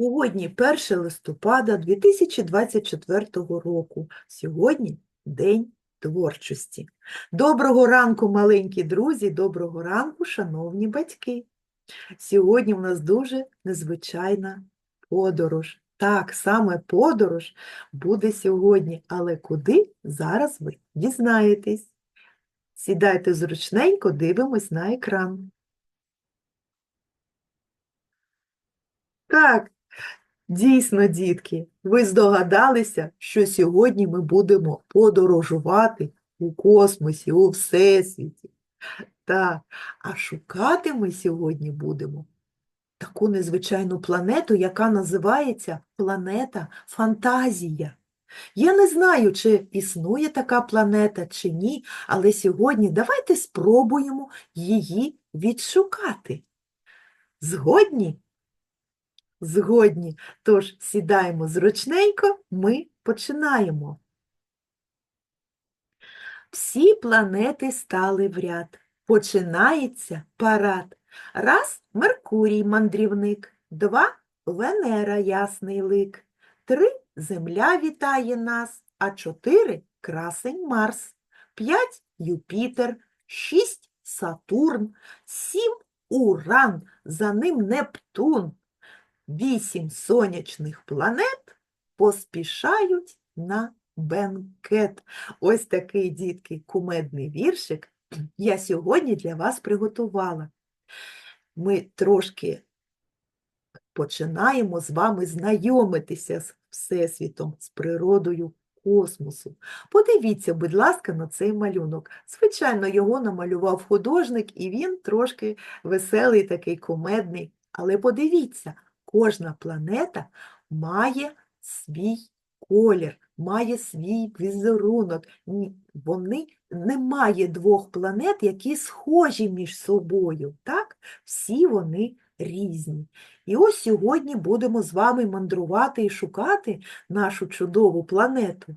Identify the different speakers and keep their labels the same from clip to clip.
Speaker 1: Сьогодні 1 листопада 2024 року. Сьогодні День творчості. Доброго ранку, маленькі друзі, доброго ранку, шановні батьки. Сьогодні в нас дуже незвичайна подорож. Так, саме подорож буде сьогодні, але куди зараз ви дізнаєтесь. Сідайте зручненько, дивимось на екран. Так, дійсно, дітки, ви здогадалися, що сьогодні ми будемо подорожувати у космосі, у Всесвіті. Так, а шукати ми сьогодні будемо таку незвичайну планету, яка називається планета Фантазія. Я не знаю, чи існує така планета, чи ні, але сьогодні давайте спробуємо її відшукати. Згодні? Згодні. Тож сідаємо зручненько, ми починаємо. Всі планети стали в ряд. Починається парад. Раз – Меркурій мандрівник, два – Венера ясний лик, три – Земля вітає нас, а чотири – красень Марс, п'ять – Юпітер, шість – Сатурн, сім – Уран, за ним Нептун. Вісім сонячних планет поспішають на бенкет. Ось такий, дітки, кумедний віршик я сьогодні для вас приготувала. Ми трошки починаємо з вами знайомитися з Всесвітом, з природою космосу. Подивіться, будь ласка, на цей малюнок. Звичайно, його намалював художник, і він трошки веселий, такий кумедний. Але подивіться, кожна планета має свій колір, має свій візерунок. Вони немає двох планет, які схожі між собою. Так? Всі вони різні. І ось сьогодні будемо з вами мандрувати і шукати нашу чудову планету.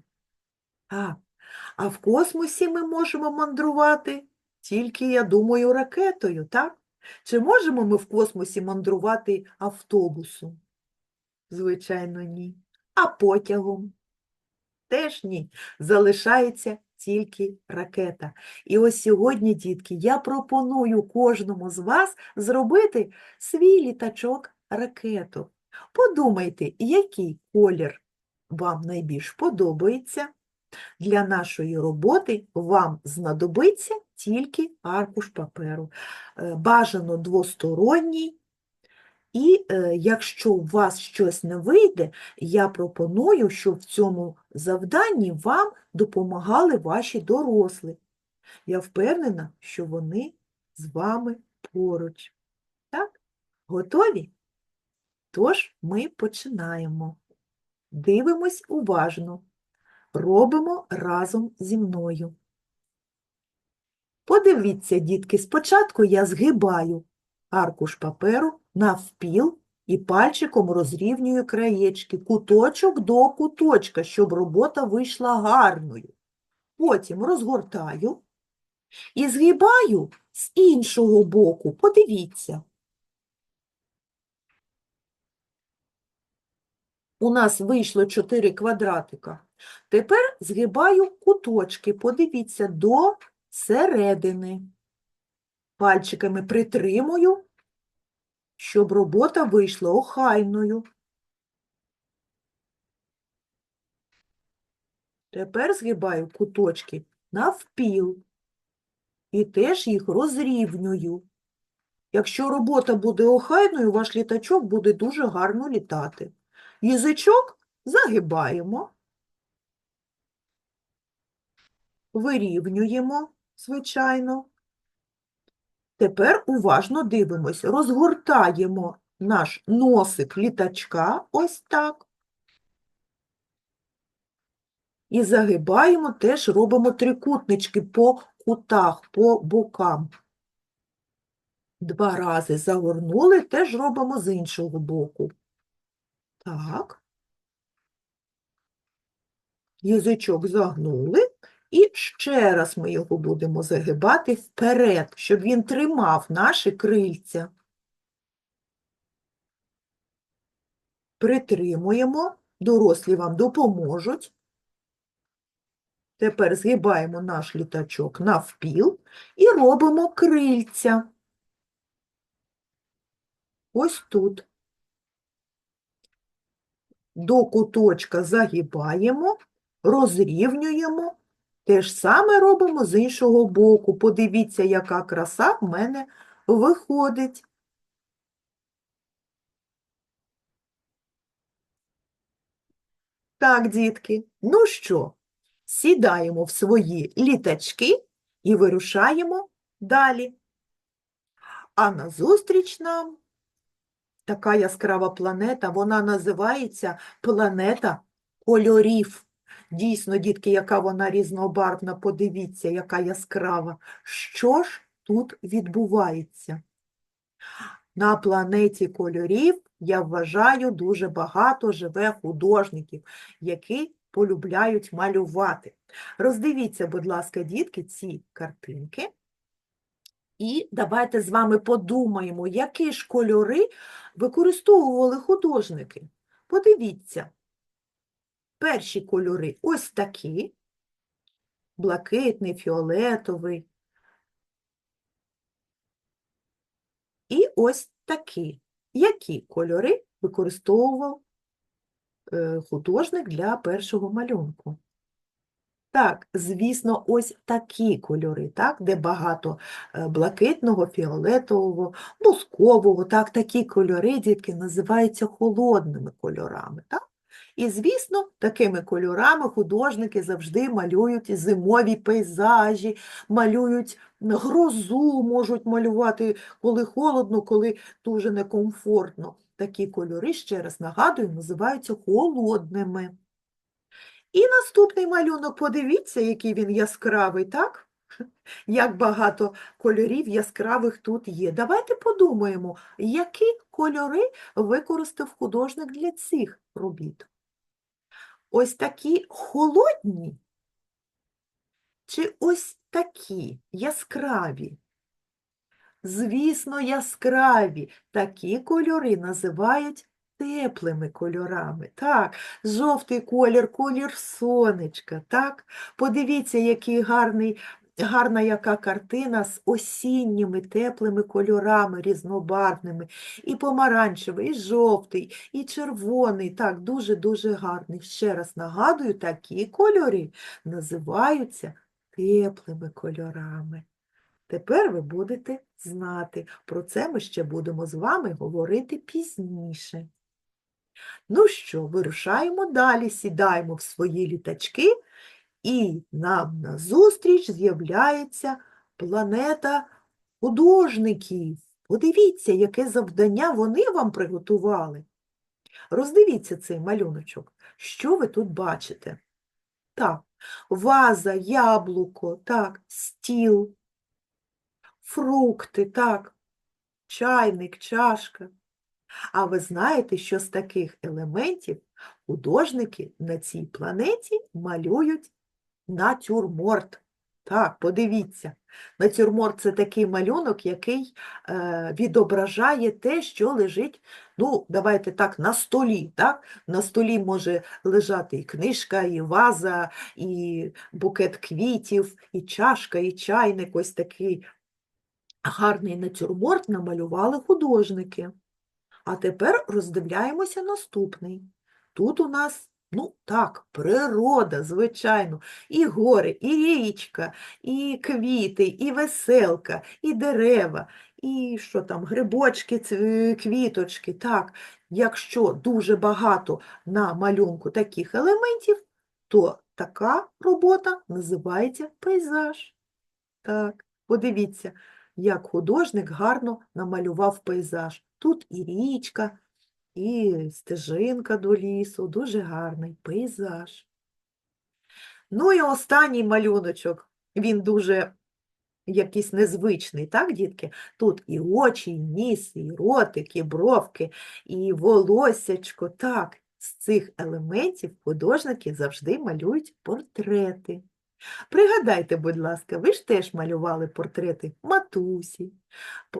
Speaker 1: Так. А в космосі ми можемо мандрувати тільки, я думаю, ракетою, так? Чи можемо ми в космосі мандрувати автобусом? Звичайно, ні. А потягом? Теж ні. Залишається тільки ракета. І ось сьогодні, дітки, я пропоную кожному з вас зробити свій літачок ракету. Подумайте, який колір вам найбільш подобається. Для нашої роботи вам знадобиться тільки аркуш паперу. Е, Бажано двосторонній. І е, якщо у вас щось не вийде, я пропоную, щоб в цьому завданні вам допомагали ваші дорослі. Я впевнена, що вони з вами поруч. Так? Готові? Тож ми починаємо. Дивимось уважно. Робимо разом зі мною. Подивіться, дітки, спочатку я згибаю аркуш паперу навпіл і пальчиком розрівнюю краєчки, куточок до куточка, щоб робота вийшла гарною. Потім розгортаю і згибаю з іншого боку. Подивіться. У нас вийшло 4 квадратика. Тепер згибаю куточки, подивіться, до середини. Пальчиками притримую, щоб робота вийшла охайною. Тепер згибаю куточки навпіл і теж їх розрівнюю. Якщо робота буде охайною, ваш літачок буде дуже гарно літати. Язичок загибаємо, вирівнюємо, звичайно. Тепер уважно дивимось, розгортаємо наш носик літачка ось так. І загибаємо, теж робимо трикутнички по кутах, по бокам. Два рази загорнули, теж робимо з іншого боку. Так. Язичок загнули. І ще раз ми його будемо загибати вперед, щоб він тримав наші крильця. Притримуємо, дорослі вам допоможуть. Тепер згибаємо наш літачок навпіл і робимо крильця. Ось тут. До куточка загибаємо, розрівнюємо. Те ж саме робимо з іншого боку. Подивіться, яка краса в мене виходить. Так, дітки, ну що, сідаємо в свої літачки і вирушаємо далі. А назустріч нам така яскрава планета, вона називається планета кольорів. Дійсно, дітки, яка вона різнобарвна, подивіться, яка яскрава. Що ж тут відбувається? На планеті кольорів, я вважаю, дуже багато живе художників, які полюбляють малювати. Роздивіться, будь ласка, дітки, ці картинки. І давайте з вами подумаємо, які ж кольори використовували художники. Подивіться, перші кольори ось такі, блакитний, фіолетовий. І ось такі. Які кольори використовував е, художник для першого малюнку? Так, звісно, ось такі кольори, так, де багато е, блакитного, фіолетового, бускового, так, такі кольори, дітки, називаються холодними кольорами. Так? І, звісно, такими кольорами художники завжди малюють зимові пейзажі, малюють грозу, можуть малювати, коли холодно, коли дуже некомфортно. Такі кольори, ще раз нагадую, називаються холодними. І наступний малюнок, подивіться, який він яскравий, так? Як багато кольорів яскравих тут є. Давайте подумаємо, які кольори використав художник для цих робіт. Ось такі холодні, чи ось такі яскраві? Звісно, яскраві. Такі кольори називають теплими кольорами. Так, жовтий колір, колір сонечка. Так, подивіться, який гарний. Гарна яка картина з осінніми теплими кольорами різнобарвними, і помаранчевий, і жовтий, і червоний. Так, дуже-дуже гарний. Ще раз нагадую, такі кольори називаються теплими кольорами. Тепер ви будете знати. Про це ми ще будемо з вами говорити пізніше. Ну що, вирушаємо далі, сідаємо в свої літачки, і нам назустріч з'являється планета художників. Подивіться, яке завдання вони вам приготували. Роздивіться цей малюночок. Що ви тут бачите? Так, ваза, яблуко, так, стіл, фрукти, так, чайник, чашка. А ви знаєте, що з таких елементів художники на цій планеті малюють натюрморт. Так, подивіться, натюрморт – це такий малюнок, який е, відображає те, що лежить, ну, давайте так, на столі. Так? На столі може лежати і книжка, і ваза, і букет квітів, і чашка, і чайник. Ось такий гарний натюрморт намалювали художники. А тепер роздивляємося наступний. Тут у нас, ну так, природа, звичайно, і гори, і річка, і квіти, і веселка, і дерева, і що там, грибочки, квіточки. Так, якщо дуже багато на малюнку таких елементів, то така робота називається пейзаж. Так, подивіться, як художник гарно намалював пейзаж. Тут і річка, і стежинка до лісу, дуже гарний пейзаж. Ну і останній малюночок, він дуже якийсь незвичний, так, дітки? Тут і очі, і ніс, і ротик, і бровки, і волоссячко. Так, з цих елементів художники завжди малюють портрети. Пригадайте, будь ласка, ви ж теж малювали портрети матусі,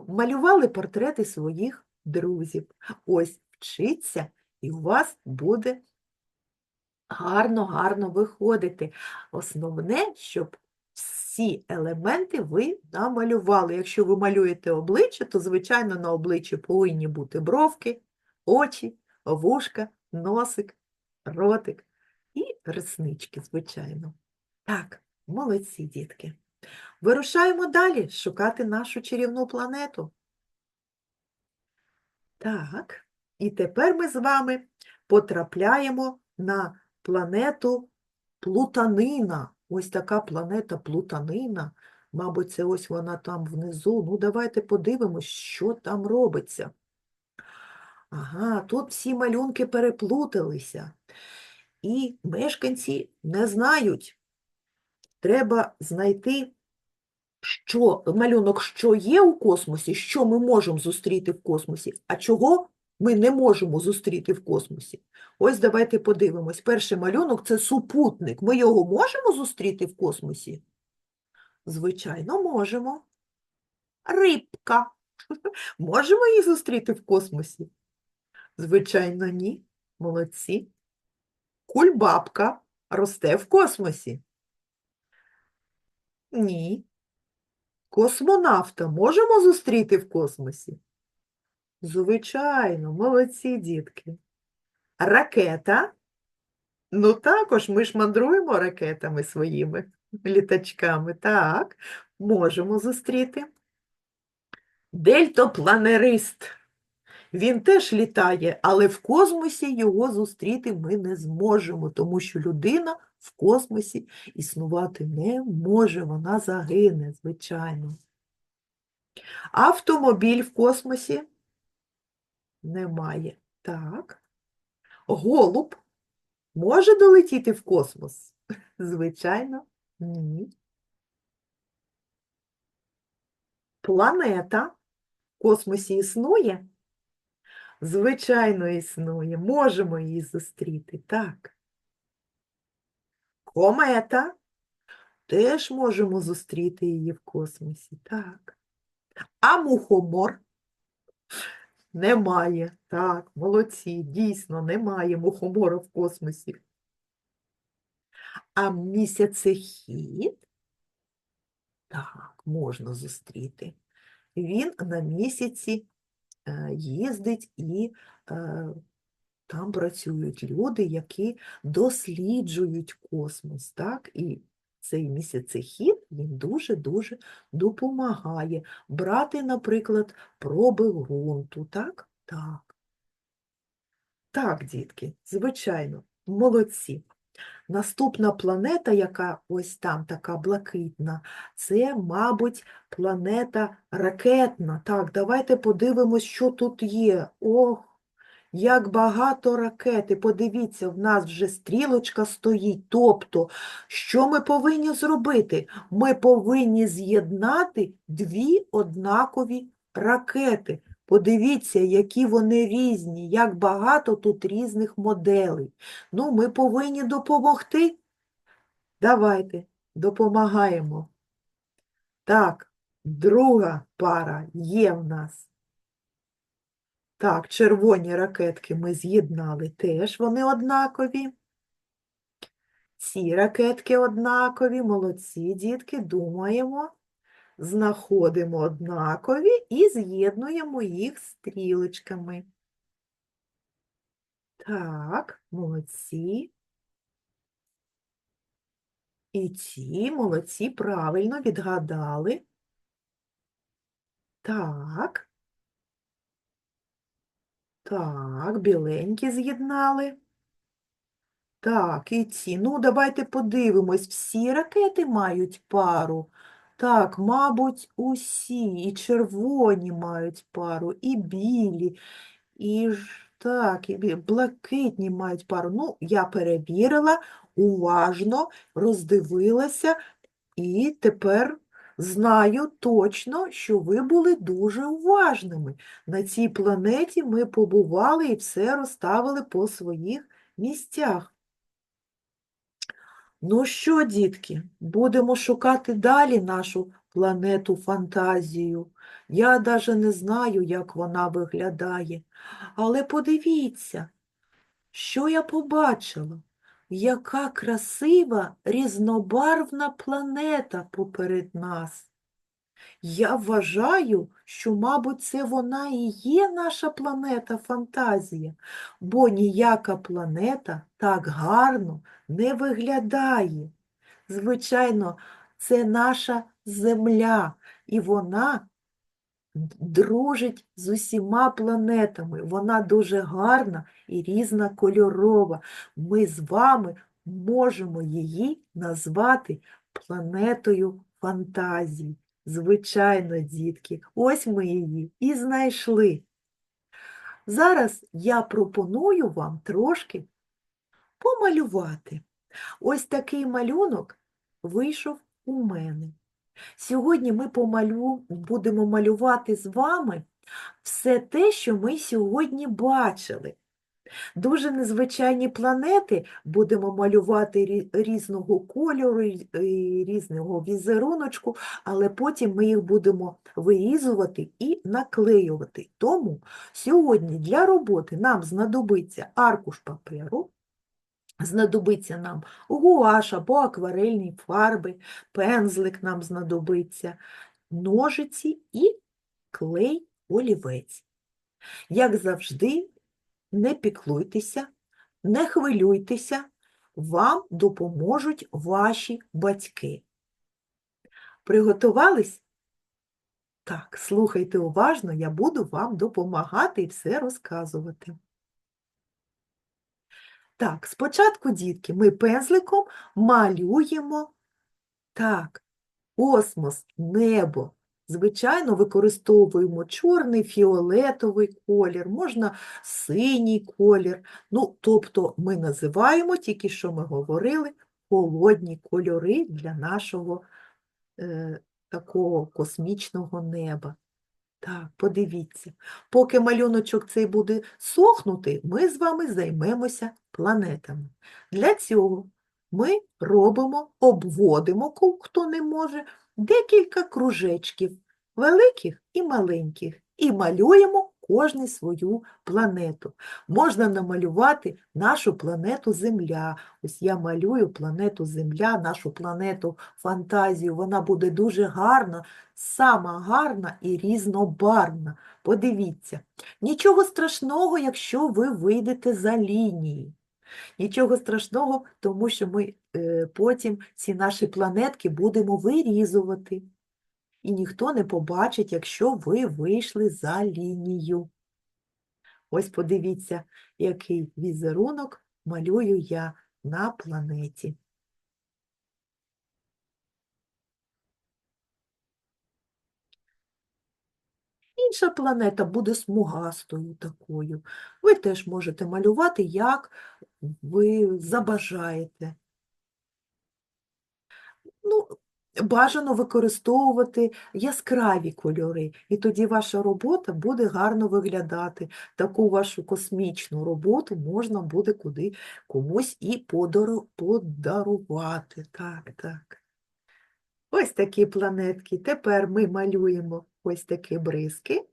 Speaker 1: малювали портрети своїх друзів. Ось вчиться І у вас буде гарно, гарно виходити. Основне, щоб всі елементи ви намалювали. Якщо ви малюєте обличчя, то, звичайно, на обличчі повинні бути бровки, очі, вушка, носик, ротик і реснички, звичайно. Так, молодці, дітки. Вирушаємо далі шукати нашу чарівну планету. Так, і тепер ми з вами потрапляємо на планету Плутанина. Ось така планета Плутанина. Мабуть, це ось вона там внизу. Ну, давайте подивимось, що там робиться. Ага, тут всі малюнки переплуталися. І мешканці не знають. Треба знайти, що, малюнок, що є у космосі, що ми можемо зустріти в космосі, а чого ми не можемо зустріти в космосі. Ось давайте подивимось. Перший малюнок – це супутник. Ми його можемо зустріти в космосі? Звичайно, можемо. Рибка. Можемо її зустріти в космосі? Звичайно, ні. Молодці. Кульбабка росте в космосі? Ні. Космонавта можемо зустріти в космосі? Звичайно, молодці дітки. Ракета? Ну також ми ж мандруємо ракетами своїми літачками. Так, можемо зустріти. Дельтопланерист. Він теж літає, але в космосі його зустріти ми не зможемо, тому що людина в космосі існувати не може, вона загине, звичайно. Автомобіль в космосі немає. Так. Голуб може долетіти в космос? Звичайно, ні. Планета в космосі існує? Звичайно, існує. Можемо її зустріти, так. Комета. Теж можемо зустріти її в космосі, так. А мухомор? Немає. Так, молодці, дійсно, немає мухомора в космосі. А місяцехід? Так, можна зустріти. Він на місяці е, їздить і е, там працюють люди, які досліджують космос. Так? І цей місяцехід він дуже-дуже допомагає брати, наприклад, проби ґрунту. Так? Так. Так, дітки, звичайно, молодці. Наступна планета, яка ось там така блакитна, це, мабуть, планета ракетна. Так, давайте подивимось, що тут є. Ох, як багато ракети. Подивіться, в нас вже стрілочка стоїть. Тобто, що ми повинні зробити? Ми повинні з'єднати дві однакові ракети. Подивіться, які вони різні, як багато тут різних моделей. Ну, ми повинні допомогти. Давайте, допомагаємо. Так, друга пара є в нас. Так, червоні ракетки ми з'єднали теж, вони однакові. Ці ракетки однакові, молодці, дітки, думаємо, знаходимо однакові і з'єднуємо їх стрілочками. Так, молодці. І ці молодці правильно відгадали. Так. Так, біленькі з'єднали. Так, і ці. Ну, давайте подивимось, всі ракети мають пару. Так, мабуть, усі. І червоні мають пару, і білі, і ж так, і блакитні мають пару. Ну, я перевірила, уважно роздивилася, і тепер знаю точно, що ви були дуже уважними. На цій планеті ми побували і все розставили по своїх місцях. Ну що, дітки, будемо шукати далі нашу планету фантазію. Я навіть не знаю, як вона виглядає. Але подивіться, Що я побачила? Яка красива різнобарвна планета поперед нас. Я вважаю, що, мабуть, це вона і є наша планета фантазія, бо ніяка планета так гарно не виглядає. Звичайно, це наша Земля, і вона дружить з усіма планетами. Вона дуже гарна і різнокольорова. Ми з вами можемо її назвати планетою фантазії. Звичайно, дітки, ось ми її і знайшли. Зараз я пропоную вам трошки помалювати. Ось такий малюнок вийшов у мене. Сьогодні ми помалю... будемо малювати з вами все те, що ми сьогодні бачили. Дуже незвичайні планети будемо малювати різного кольору, і різного візеруночку, але потім ми їх будемо вирізувати і наклеювати. Тому сьогодні для роботи нам знадобиться аркуш паперу, знадобиться нам гуаш або акварельні фарби, пензлик нам знадобиться, ножиці і клей олівець. Як завжди, не піклуйтеся, не хвилюйтеся, вам допоможуть ваші батьки. Приготувались? Так, слухайте уважно, я буду вам допомагати і все розказувати. Так, спочатку, дітки, ми пензликом малюємо так, космос, небо. Звичайно, використовуємо чорний, фіолетовий колір, можна синій колір. Ну, тобто ми називаємо, тільки що ми говорили, холодні кольори для нашого е, такого космічного неба. Так, подивіться, поки малюночок цей буде сохнути, ми з вами займемося планетами. Для цього ми робимо, обводимо, хто не може, декілька кружечків, великих і маленьких, і малюємо кожний свою планету. Можна намалювати нашу планету Земля. Ось я малюю планету Земля, нашу планету фантазію. Вона буде дуже гарна, сама гарна і різнобарвна. Подивіться, нічого страшного, якщо ви вийдете за лінії. Нічого страшного, тому що ми е, потім ці наші планетки будемо вирізувати. І ніхто не побачить, якщо ви вийшли за лінію. Ось подивіться, який візерунок малюю я на планеті. Інша планета буде смугастою такою. Ви теж можете малювати, як ви забажаєте. Ну, бажано використовувати яскраві кольори, і тоді ваша робота буде гарно виглядати. Таку вашу космічну роботу можна буде куди комусь і подарувати. Так, так. Ось такі планетки. Тепер ми малюємо ось такі бризки.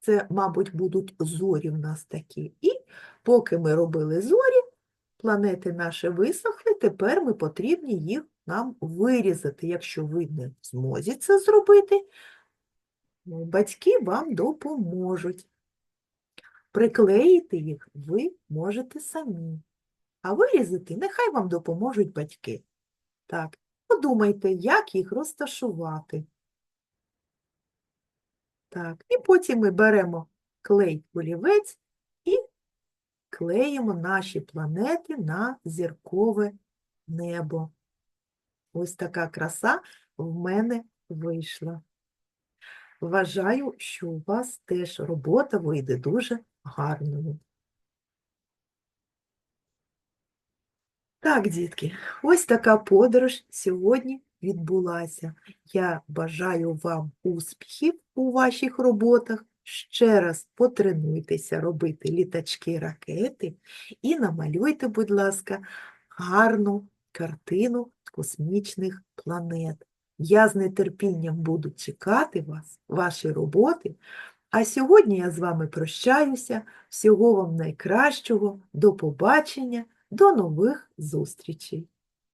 Speaker 1: Це, мабуть, будуть зорі в нас такі. І поки ми робили зорі, планети наші висохли, тепер ми потрібні їх нам вирізати. Якщо ви не в це зробити, ну, батьки вам допоможуть. Приклеїти їх ви можете самі, а вирізати нехай вам допоможуть батьки. Так, подумайте, як їх розташувати. Так, і потім ми беремо клей олівець і клеїмо наші планети на зіркове небо. Ось така краса в мене вийшла. Вважаю, що у вас теж робота вийде дуже гарною. Так, дітки, ось така подорож сьогодні відбулася. Я бажаю вам успіхів у ваших роботах. Ще раз потренуйтеся робити літачки, ракети і намалюйте, будь ласка, гарну картину космічних планет. Я з нетерпінням буду чекати вас, ваші роботи, А сьогодні я з вами прощаюся. Всього вам найкращого. До побачення, до нових зустрічей!